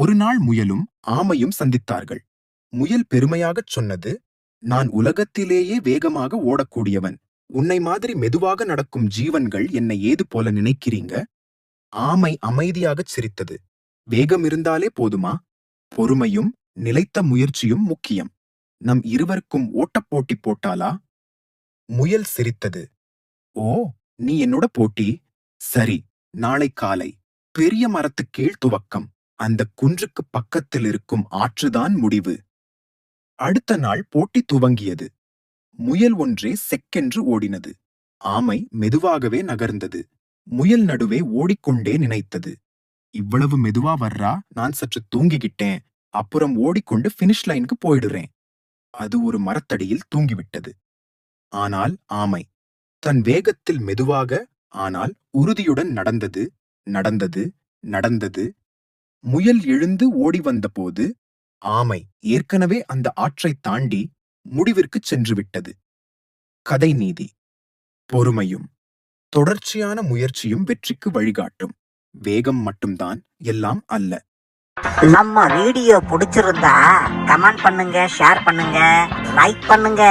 ஒரு நாள் முயலும் ஆமையும் சந்தித்தார்கள். முயல் பெருமையாகச் சொன்னது நான் உலகத்திலேயே வேகமாக ஓடக்கூடியவன். உன்னை மாதிரி மெதுவாக நடக்கும் ஜீவன்கள் என்னை ஏது போல நினைக்கிறீங்க? ஆமை அமைதியாகச் சிரித்தது. வேகம் இருந்தாலே போதுமா? பொறுமையும் நிலைத்த முயற்சியும் முக்கியம். நம் இருவருக்கும் ஓட்டப்போட்டி போட்டாலா முயல் சிரித்தது. ஓ நீ என்னோட போட்டி? சரி நாளை காலை. பெரிய மரத்துக் கீழ் துவக்கம். அந்த குன்றுக்கு பக்கத்தில் இருக்கும் ஆற்றுதான் முடிவு. அடுத்த நாள் போட்டி துவங்கியது. முயல் ஒன்றே செக்கென்று ஓடினது. ஆமை மெதுவாகவே நகர்ந்தது. முயல் நடுவே ஓடிக்கொண்டே நினைத்தது. இவ்வளவு மெதுவா வர்றா? நான் சற்று தூங்கிக்கிட்டேன். அப்புறம் ஓடிக்கொண்டு ஃபினிஷ் லைனுக்கு போயிடுறேன். அது ஒரு மரத்தடியில் தூங்கிவிட்டது. ஆனால் ஆமை தன் வேகத்தில் மெதுவாக ஆனால் உறுதியுடன் நடந்தது நடந்தது நடந்தது முயல் எழுந்து ஓடி வந்தபோது ஆமை ஏற்கனவே அந்த ஆற்றைத் தாண்டி முடிவிற்குச் சென்றுவிட்டது. கதை நீதி. பொறுமையும் தொடர்ச்சியான முயற்சியும் வெற்றிக்கு வழிகாட்டும். வேகம் மட்டும்தான் எல்லாம் அல்ல. நம்ம வீடியோ பிடிச்சிருந்தா கமெண்ட் பண்ணுங்க ஷேர் பண்ணுங்க லைக் பண்ணுங்க.